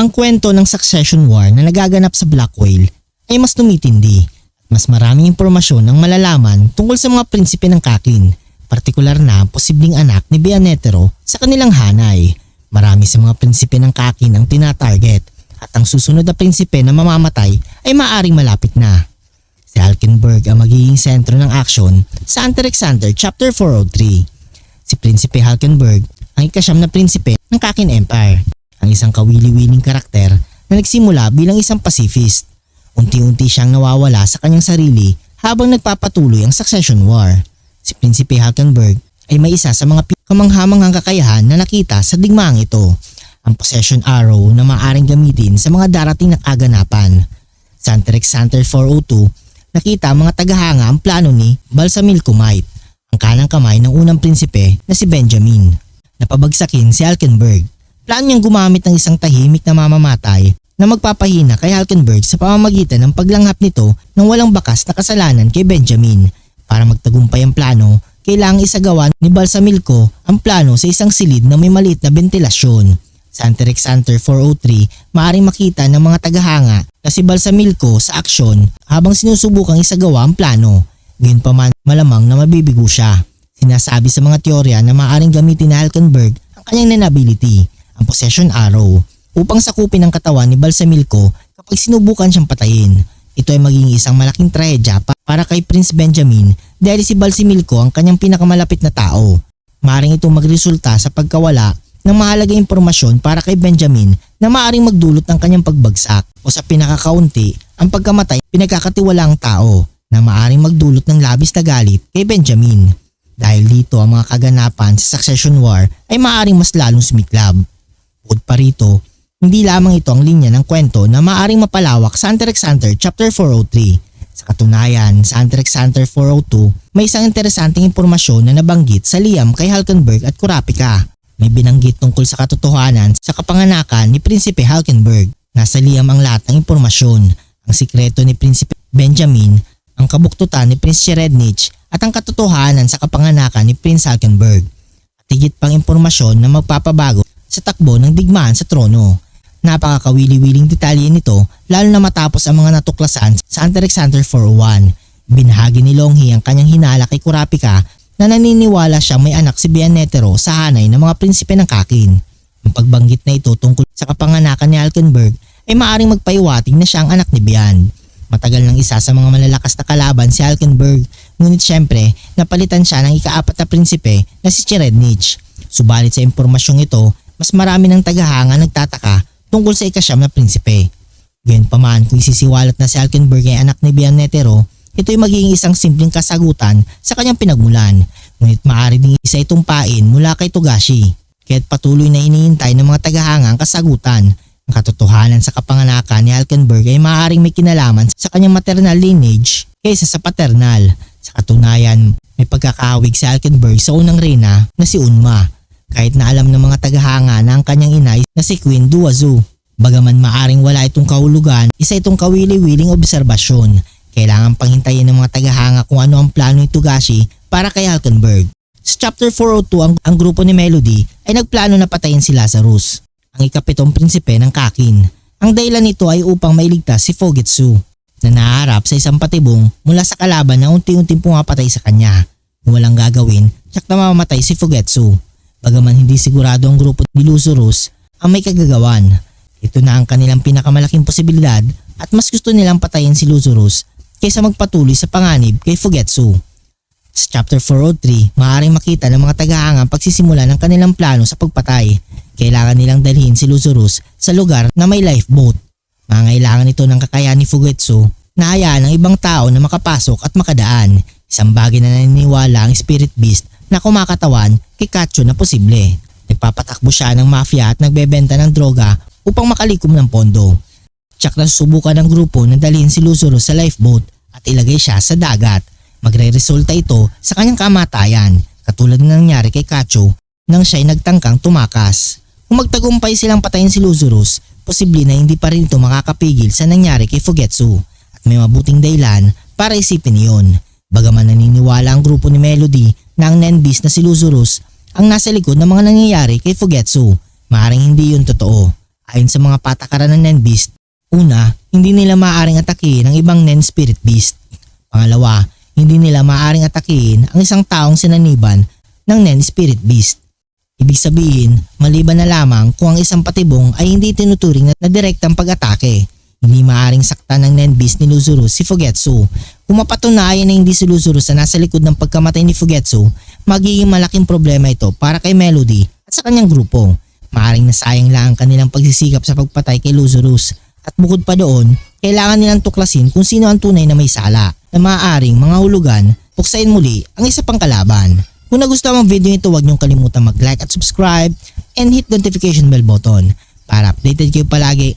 Ang kwento ng succession war na nagaganap sa Black Whale ay mas tumitindi at mas maraming impormasyon ang malalaman tungkol sa mga prinsipe ng Kakin, partikular na ang posibleng anak ni Bianetero sa kanilang hanay. Marami sa mga prinsipe ng Kakin ang tinatarget at ang susunod na prinsipe na mamamatay ay maaring malapit na. Si Halkenberg ang magiging sentro ng aksyon sa Hunter Chapter 403. Si Prinsipe Halkenberg ang ikasyam na prinsipe ng Kakin Empire, ang isang kawili-wiling karakter na nagsimula bilang isang pacifist. Unti-unti siyang nawawala sa kanyang sarili habang nagpapatuloy ang succession war. Si Prinsipe Halkenberg ay may isa sa mga kamanghamanghang kakayahan na nakita sa digmaang ito, ang possession arrow na maaaring gamitin sa mga darating na kaganapan. Sa Hunter x Hunter 402, nakita mga tagahanga ang plano ni Balsamil Kumait, ang kanang kamay ng unang prinsipe na si Benjamin. Napabagsakin si Alkenberg. Plano niyang gumamit ng isang tahimik na mamamatay na magpapahina kay Alkenberg sa pamamagitan ng paglanghap nito ng walang bakas na kasalanan kay Benjamin. Para magtagumpay ang plano, kailangang isagawa ni Balsamilco ang plano sa isang silid na may maliit na ventilasyon. Sa Hunter x Hunter 403, maaaring makita ng mga tagahanga na si Balsamilco sa aksyon habang sinusubukang isagawa ang plano. Gayunpaman malamang na mabibigo siya. Sinasabi sa mga teorya na maaaring gamitin ni Halkenberg ang kanyang nanability, ang possession arrow, upang sakupin ang katawan ni Balsamilco kapag sinubukan siyang patayin. Ito ay magiging isang malaking trahedya pa- para kay Prince Benjamin dahil si Balsamilco ang kanyang pinakamalapit na tao. Maaring ito magresulta sa pagkawala ng mahalagang impormasyon para kay Benjamin na maaring magdulot ng kanyang pagbagsak o sa pinakakaunti ang pagkamatay pinagkakatiwalaang tao na maaring magdulot ng labis na galit kay Benjamin. Dahil dito ang mga kaganapan sa succession war ay maaring mas lalong sumiklab. Bukod pa rito, hindi lamang ito ang linya ng kwento na maaring mapalawak sa Hunter x Hunter Chapter 403. Sa katunayan, sa Hunter x Hunter 402, may isang interesanteng impormasyon na nabanggit sa Liam kay Halkenberg at Kurapika. May binanggit tungkol sa katotohanan sa kapanganakan ni Prinsipe Halkenberg. Nasa Liam ang lahat ng impormasyon, ang sikreto ni Prinsipe Benjamin, ang kabuktutan ni Prince Cherednich at ang katotohanan sa kapanganakan ni Prince Halkenberg. At higit pang impormasyon na magpapabago sa takbo ng digmaan sa trono. Napakakawili-wiling detalye nito lalo na matapos ang mga natuklasan sa Hunter x Hunter 401. Binahagi ni Longhi ang kanyang hinala kay Kurapika na naniniwala siya may anak si Bianetero sa hanay ng mga prinsipe ng Kakin. Ang pagbanggit na ito tungkol sa kapanganakan ni Alkenberg ay maaring magpaiwating na siya ang anak ni Bian. Matagal nang isa sa mga malalakas na kalaban si Alkenberg ngunit syempre napalitan siya ng ikaapat na prinsipe na si Cherednich. Subalit sa impormasyong ito, mas marami ng tagahanga nagtataka tungkol sa ikasyam na prinsipe. Gayunpaman kung isisiwalat na si Alkenberg ay anak ni Bianetero, ito ay magiging isang simpleng kasagutan sa kanyang pinagmulan. Ngunit maaari ding isa itong pain mula kay Togashi. Kaya't patuloy na hinihintay ng mga tagahanga ang kasagutan. Ang katotohanan sa kapanganakan ni Alkenberg ay maaaring may kinalaman sa kanyang maternal lineage kaysa sa paternal. Sa katunayan, may pagkakahawig si Alkenberg sa unang reyna na si Unma. Kahit na alam ng mga tagahanga na ang kanyang inay na si Queen Duazu. Bagaman maaring wala itong kahulugan, isa itong kawili-wiling obserbasyon. Kailangan panghintayin ng mga tagahanga kung ano ang plano ni Togashi para kay Halkenberg. Sa chapter 402, ang, ang grupo ni Melody ay nagplano na patayin si Lazarus, ang ikapitong prinsipe ng Kakin. Ang dahilan nito ay upang mailigtas si Fogetsu na naharap sa isang patibong mula sa kalaban na unti-unting pumapatay sa kanya. Kung walang gagawin, tiyak na mamamatay si Fugetsu. Bagaman hindi sigurado ang grupo ni Lazarus ang may kagagawan. Ito na ang kanilang pinakamalaking posibilidad at mas gusto nilang patayin si Lazarus kaysa magpatuloy sa panganib kay Fugetsu. Sa chapter 403, maaaring makita ng mga tagahanga ang pagsisimula ng kanilang plano sa pagpatay. Kailangan nilang dalhin si Lazarus sa lugar na may lifeboat. Mangailangan ito ng kakayahan ni Fugetsu na hayaan ng ibang tao na makapasok at makadaan. Isang bagay na naniniwala ang spirit beast na kumakatawan kay Katsu na posible. Nagpapatakbo siya ng mafia at nagbebenta ng droga upang makalikom ng pondo. Tsak na susubukan ng grupo na dalhin si Lazarus sa lifeboat at ilagay siya sa dagat. Magre-resulta ito sa kanyang kamatayan katulad ng nangyari kay Katsu nang siya'y nagtangkang tumakas. Kung magtagumpay silang patayin si Lazarus, posible na hindi pa rin ito makakapigil sa nangyari kay Fugetsu at may mabuting dahilan para isipin iyon. Bagaman naniniwala ang grupo ni Melody na ang Nenbis na si Lazarus ang nasa likod ng mga nangyayari kay Fugetsu, maaaring hindi yun totoo. Ayon sa mga patakaran ng Nen Beast, una, hindi nila maaaring atakihin ang ibang Nen Spirit Beast. Pangalawa, hindi nila maaaring atakihin ang isang taong sinaniban ng Nen Spirit Beast. Ibig sabihin, maliban na lamang kung ang isang patibong ay hindi tinuturing na direktang pag-atake. Hindi maaaring saktan ng Nen Beast ni Luzurus si Fugetsu. Kung mapatunayan na hindi si Luzurus na nasa likod ng pagkamatay ni Fugetsu, magiging malaking problema ito para kay Melody at sa kanyang grupo. Maaring nasayang lang ang kanilang pagsisikap sa pagpatay kay Luzurus. At bukod pa doon, kailangan nilang tuklasin kung sino ang tunay na may sala na maaaring mga hulugan, puksain muli ang isa pang kalaban. Kung nagustuhan ang video nito, huwag niyong kalimutan mag-like at subscribe and hit the notification bell button para updated kayo palagi